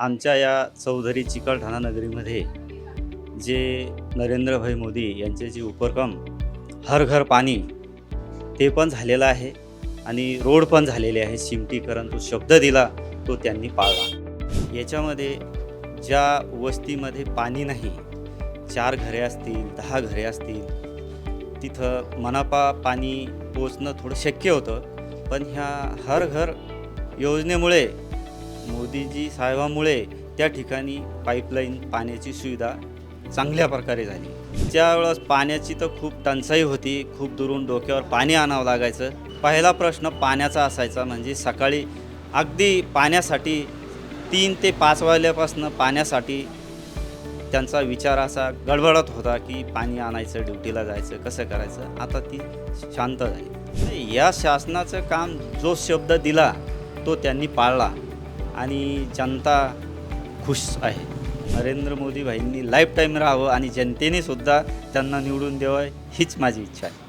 आमच्या या चौधरी चिकलठाणा नगरीमध्ये जे नरेंद्रभाई मोदी यांचे जे उपक्रम हर घर पाणी ते पण झालेलं आहे आणि रोड पण झालेले आहे शिमटीकरण जो शब्द दिला तो त्यांनी पाळला. याच्यामध्ये ज्या वस्तीमध्ये पाणी नाही चार घरे असतील दहा घरे असतील तिथं मनापा पाणी पोचणं थोडं शक्य होतं. पण ह्या हर घर योजनेमुळे मोदीजी साहेबामुळे त्या ठिकाणी पाईपलाईन पाण्याची सुविधा चांगल्या प्रकारे झाली. त्यावेळेस पाण्याची तर खूप टंचाई होती खूप दुरून डोक्यावर पाणी आणावं लागायचं. पहिला प्रश्न पाण्याचा असायचा म्हणजे सकाळी अगदी पाण्यासाठी तीन ते पाच वाजल्यापासून पाण्यासाठी त्यांचा विचार असा गडबडत होता की पाणी आणायचं ड्युटीला जायचं कसं करायचं? आता ती शांत झाली. या शासनाचं काम जो शब्द दिला तो त्यांनी पाळला. आणि जनता खुश आहे. नरेंद्र मोदी भाईंनी लाईफ टाईम राहावं आणि जनतेने सुद्धा त्यांना निवडून द्यावं हीच माझी इच्छा आहे.